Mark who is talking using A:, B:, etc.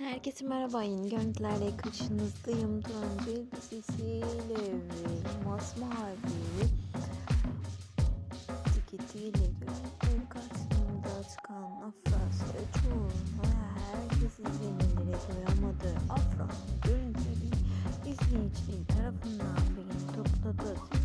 A: Herkese merhaba yeni görüntülerle karşınızdayım. Turancu elbisesiyle ve masmavi tiketiyle gözüküyorum. Karşımda çıkan Afras çoğunu herkes izlemelere doyamadı. Afras görüntüleri izleyicilerin tarafından beni topladı.